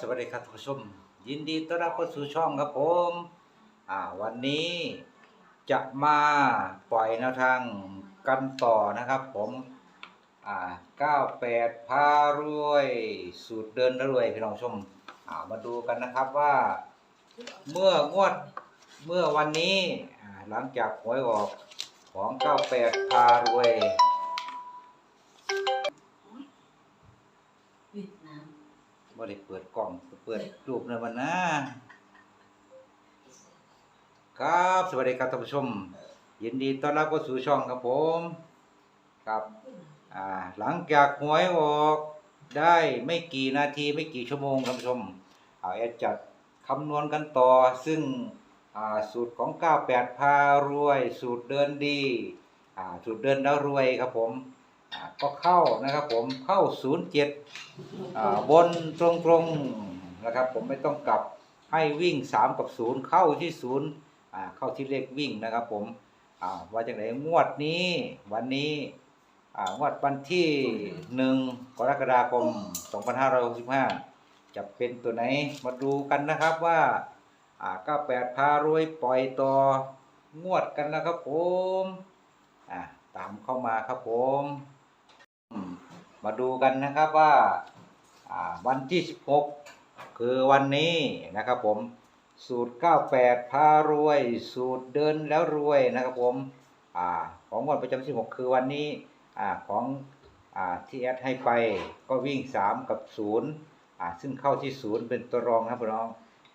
สวัสดีครับท่านผู้ชม ยินดีต้อนรับเข้าสู่ช่องครับผมอ่าวันนี้จะมาปล่อยแนวทางกันต่อนะครับผมอ่า98 พารวย สูตรเดินรวยพี่น้องชมอ่ามาดูกันนะครับว่า เมื่องวดเมื่อวันนี้อ่าหลังจากหวยออกของ 98 พารวยอุ๊ยน้ บ่ได้เปิดกล่องเปิดรูปในวันนะครับ สวัสดีครับท่านผู้ชม ยินดีต้อนรับเข้าสู่ช่องครับผม ครับอ่าหลังจากหวยออกได้ไม่กี่นาทีไม่กี่ชั่วโมงท่านผู้ชมเอาแอดจัดคำนวณกันต่อ ซึ่งอ่าสูตรของ 98 พารวย สูตรเดินดีอ่าสูตรเดินแล้วรวยครับผม ก็เข้านะครับผมเข้า07อ่าบนตรงตรงๆนะครับ ผมไม่ต้องกลับให้วิ่งสามกับศูนย์เข้าที่ศูนย์เข้าที่เลขวิ่งนะครับผมว่าจากไหนงวดนี้วันนี้งวดวันที่หนึ่งกรกฎาคม 2565 จะเป็นตัวไหนมาดูกันนะครับว่าอ่า98พารวยปล่อยต่องวดกันนะครับผมตามเข้ามาครับผม มาดูกันนะครับว่าวันที่ 16 คือวันนี้นะครับผมสูตร 98 พารวย สูตรเดินแล้วรวยนะครับผมอของวันประจำที่16 คือวันนี้อของอที่แอดให้ไปก็วิ่ง 3 กับ 0 ซึ่งเข้าที่ 0 เป็นตัวรองครับพี่น้อง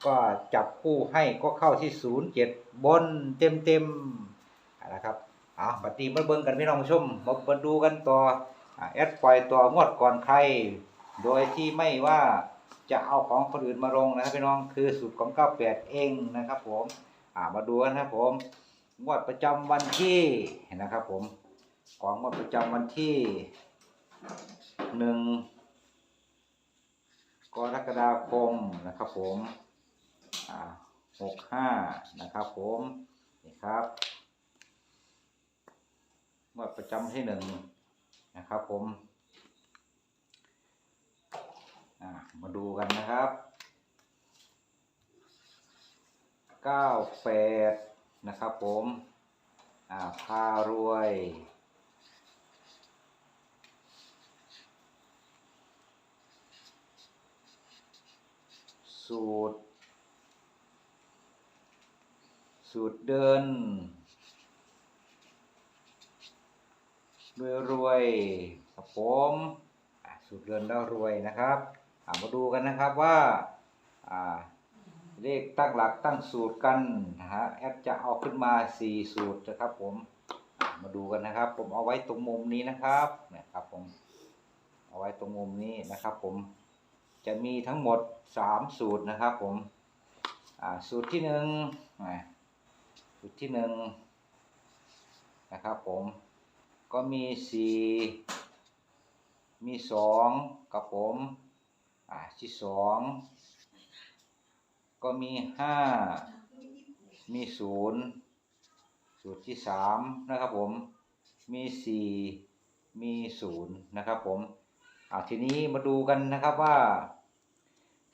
ก็จับคู่ให้ก็เข้าที่ 0 7 บนเต็มเต็มๆนะครับเอาบัดนี้มาเบิ่งกันพี่น้องผู้ชมมาดูกันต่อ แอดปล่อยตัวงวดก่อนใคร โดยที่ไม่ว่าจะเอาของคนอื่นมาลงนะครับพี่น้องคือสูตรของ98เองนะครับผมามาดูกันนะครับผมงวดประจำวันที่นะครับผมของงวดประจำวันที่หนึ่งกรกฎาคมนะครับผมหกห้านะครับผมนี่ครับงวดประจำวันที่หนึ่ง นะครับผมมาดูกันนะครับ98นะครับผมพารวยสูตร สูตรเดิน รวยรวยๆครับผมสูตรเดินแล้วรวยนะครับมาดูกันนะครับว่าเลขตั้งหลักตั้งสูตรกันนะฮะแอปจะเอาขึ้นมา 4 สูตรนะครับผมมาดูกันนะครับ ผมเอาไว้ตรงมุมนี้นะครับนะครับผมเอาไว้ตรงมุมนี้นะครับ ผมจะมีทั้งหมด 3 สูตรนะครับ ผมสูตรที่หนึ่งสูตรที่หนึ่งนะครับผม ก็มีสี่มีสองกับผมอ่าที่สองก็มีห้ามีศูนย์สูตรที่สามนะครับผมมีสี่มีศูนย์นะครับผมอ่าทีนี้มาดูกันนะครับว่า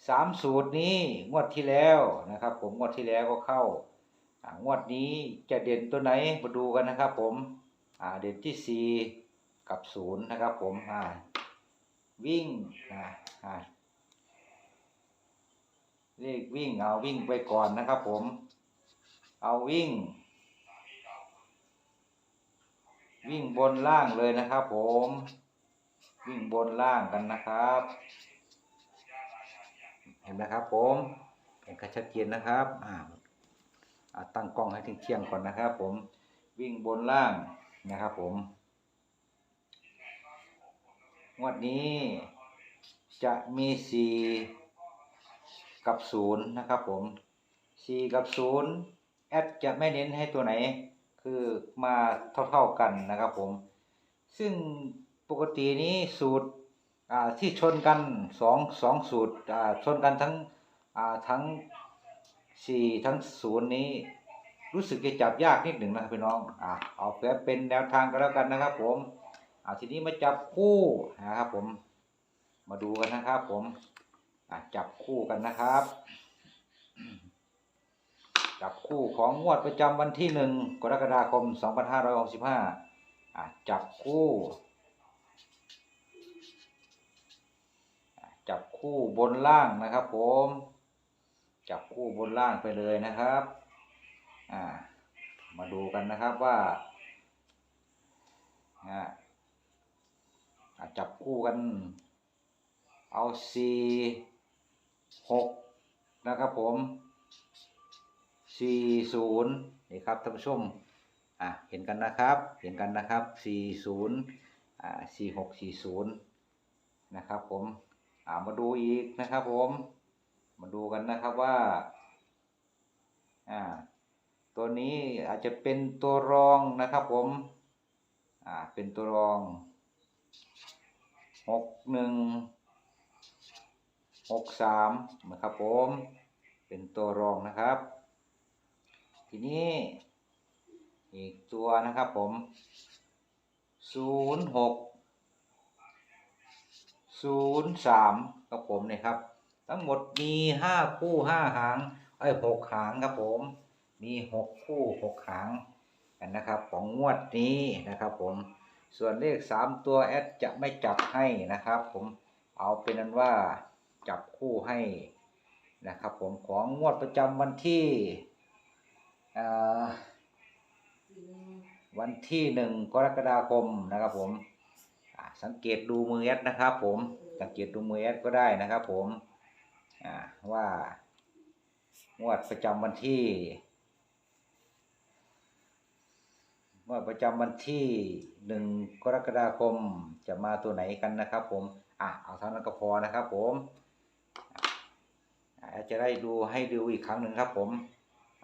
สามสูตรนี้งวดที่แล้วนะครับ ผมงวดที่แล้วก็เข้าอ่างวดนี้จะเด่นตัวไหนมาดูกันนะครับผม อ่าเด่นที่สี่กับศูนย์นะครับผมอ่าวิ่งอ่าอ่าเลขวิ่งเอาวิ่งไปก่อนนะครับผม เอาวิ่ง วิ่งบนล่างเลยนะครับผม วิ่งบนล่างกันนะครับ เห็นไหมครับผมเห็นกันชัดเจนนะครับอ่าตั้งกล้องให้ถึงเที่ยงก่อนนะครับผม วิ่งบนล่าง นะครับผม งวดนี้จะมีสี่กับศูนย์นะครับผมสี่กับศูนย์แอดจะไม่เน้นให้ตัวไหน คือมาเท่าๆกันนะครับผม ซึ่งปกตินี้สูตรอ่าที่ชนกันสองสองสูตรอ่าชนกันทั้งอ่าทั้งสี่ทั้งศูนย์นี้ รู้สึกจะจับยากนิดหนึ่งนะครับพี่น้องอ่าเอาแค่เป็นแนวทางกันแล้วกันนะครับ ผมอ่าทีนี้มาจับคู่นะครับ ผม มาดูกันนะครับ ผมอะจับคู่กันนะครับ จับคู่ของงวดประจำวันที่หนึ่งกรกฎาคม2565อะจับคู่จับคู่บนล่างนะครับ ผม จับคู่บนล่างไปเลยนะครับ อ่า มาดูกันนะครับว่าจับคู่กัน เอาสี่หกนะครับผมสี่ศูนย์นี่ครับท่านผู้ชมอะเห็นกันนะครับ เห็นกันนะครับสี่ศูนย์อ่าสี่หกสี่ศูนย์นะครับผมอ่ามาดูอีกนะครับผม มาดูกันนะครับว่าอ่า ตัวนี้อาจจะเป็นตัวรองนะครับผมอ่าเป็นตัวรองหกหนึ่งหกสามนะครับผมเป็นตัวรองนะครับ ทีนี้อีกตัวนะครับผมศูนย์หกศูนย์สามครับผมเนี่ยครับ ทั้งหมดมีห้าคู่ห้าหางไอ้หกหางครับผม มีหกคู่หกหางกันนะครับ ของงวดนี้นะครับ ผมส่วนเลขสามตัวแอดจะไม่จับให้นะครับ ผมเอาเป็นนั้นว่าจับคู่ให้นะครับ ผมของงวดประจำวันที่วันที่หนึ่งกรกฎาคมนะครับ ผมสังเกตดูมือแอดนะครับ ผมสังเกตดูมือแอดก็ได้นะครับ ผมว่า งวดประจำวันที่ งวดประจำวันที่หนึ่งกรกฎาคมจะมาตัวไหนกันนะครับ ผมอะเอาเท่านั้นก็พอนะครับ ผมอจะได้ดูให้ดูอีกครั้งหนึ่งครับ ผม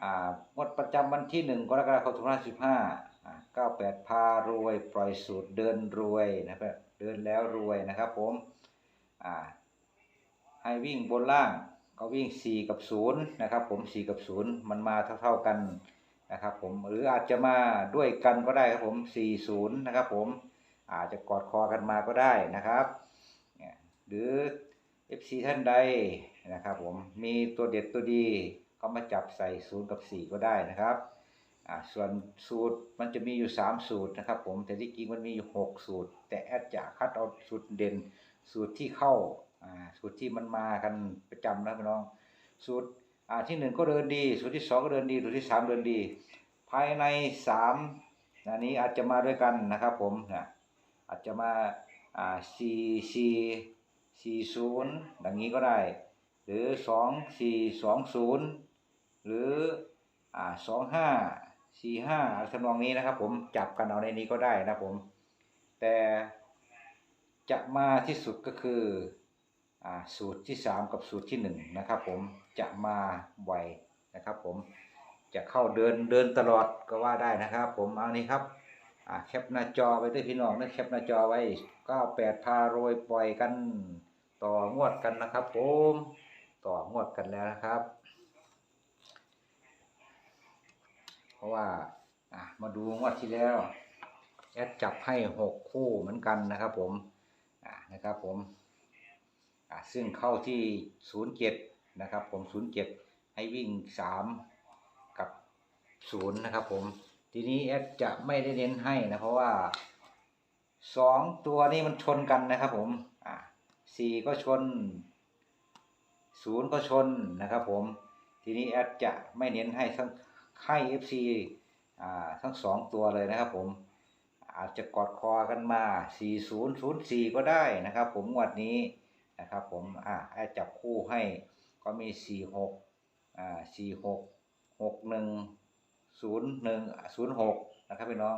อ่างวดประจำวันที่หนึ่งกรกฎาคมสองพันสิบห้าอ่าเก้าแปดพารวย ปล่อยสูตรเดินรวยนะครับเดินแล้วรวยนะครับ ผมอ่าให้วิ่งบนล่างก็วิ่งสี่กับศูนะครับ ผมสี่กับศูนย์มันมาเท่า ๆกัน นะครับผมหรืออาจจะมาด้วยกันก็ได้ครับผม 40 นะครับผมอาจจะกอดคอกันมาก็ได้นะครับ หรือ FC ท่านใดนะครับผมมีตัวเด็ดตัวดีก็มาจับใส่ 0 กับ 4 ก็ได้นะครับส่วนสูตรมันจะมีอยู่ 3 สูตรนะครับผมแต่ที่จริงมันมีอยู่ 6 สูตร แต่แอดจะคัดเอาสูตรเด่นสูตรที่เข้าอ่าสูตรที่มันมากันประจำนะพี่น้อง สูตร อ่าที่หนึ่งก็เดินดีสูตรที่สองก็เดินดีสูตรที่สามเดินดี ภายในสามอันนี้อาจจะมาด้วยกันนะครับผมนะอาจจะมาอ่าสี่สี่สี่ศูนย์อย่างนี้ก็ได้ หรือสองสี่สองศูนย์หรืออ่าสองห้าสี่ห้าทำนองนี้นะครับ ผมจับกันเอาในนี้ก็ได้นะผม แต่จะมาที่สุดก็คืออ่าสูตรที่ 3 กับสูตรที่ 1 นะครับผม จะมาไวนะครับ ผมจะเข้าเดินเดินตลอดก็ว่าได้นะครับ ผมเอานี้ครับอ่าแคปหน้าจอไว้ด้วยพี่น้องนะแคปหน้าจอไว้98พาโรยปล่อยกัน ต่องวดกันนะครับ ผมต่องวดกันแล้วนะครับ เพราะว่าอะมาดูงวดที่แล้วแอดจับให้6คู่เหมือนกันนะครับ ผมอ่านะครับผมอ่าซึ่งเข้าที่07นย์เจ็ด นะครับผม07ให้วิ่ง3กับ0นะครับผมทีนี้แอดจะไม่ได้เน้นให้นะเพราะว่า2ตัวนี้มันชนกันนะครับผมอ่า4ก็ชน0ก็ชนนะครับผมทีนี้แอดจะไม่เน้นให้ทั้งให้ FC อ่าทั้ง2ตัวเลยนะครับผมอาจจะกอดคอกันมา 4004 ก็ได้นะครับผมงวดนี้นะครับผมอ่าแอดจับคู่ให้ ก็มีสี่หกอ่าสี่หกหกหนึ่งศูนย์หนึ่งศูนย์หกนะครับพี่น้อง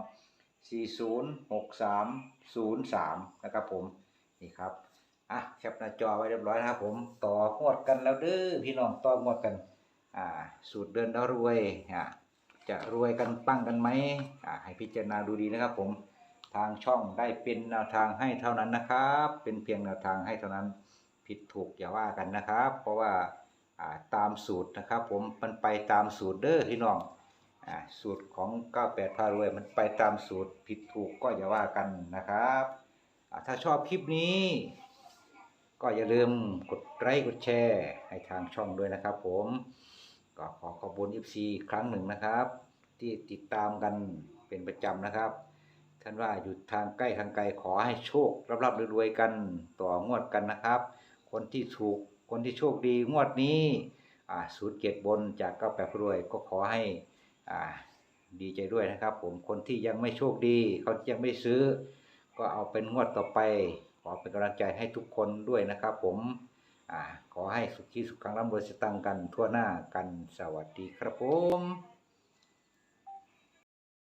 สี่ศูนย์หกสามศูนย์สามนะครับผมนี่ครับอะแคปหน้าจอไว้เรียบร้อยนะครับผมต่องวดกันแล้วเด้อพี่น้องต่องวดกันอ่าสูตรเดินแล้วรวยอ่าจะรวยกันปั้งกันไหมอ่าให้พิจารณาดูดีนะครับผมทางช่องได้เป็นแนวทางให้เท่านั้นนะครับ เป็นเพียงแนวทางให้เท่านั้น ผิดถูกอย่าว่ากันนะครับ เพราะว่าตามสูตรนะครับ ผมมันไปตามสูตรเด้อพี่น้องอสูตรของ 98พารวย มันไปตามสูตรผิดถูกก็อย่าว่ากันนะครับถ้าชอบคลิปนี้ ก็อย่าลืมกดไลค์กดแชร์ให้ทางช่องด้วยนะครับ ผมก็ขอขอบคุณ FC ครั้งหนึ่งนะครับ ที่ติดตามกันเป็นประจำนะครับท่านว่าอยู่ทางใกล้ทางไกลขอให้โชครับรับรวยๆกันต่องวดกันนะครับ คนที่ถูก คนที่โชคดีงวดนี้สูตรเก็บบนจากเก้าแปดรวยก็ขอให้อดีใจด้วยนะครับ ผมคนที่ยังไม่โชคดีเขายังไม่ซื้อ ก็เอาเป็นงวดต่อไป ขอเป็นกำลังใจให้ทุกคนด้วยนะครับ ผมอขอให้สุขีสุขังร่ำรวยสตังค์กันทั่วหน้ากันสวัสดีครับผม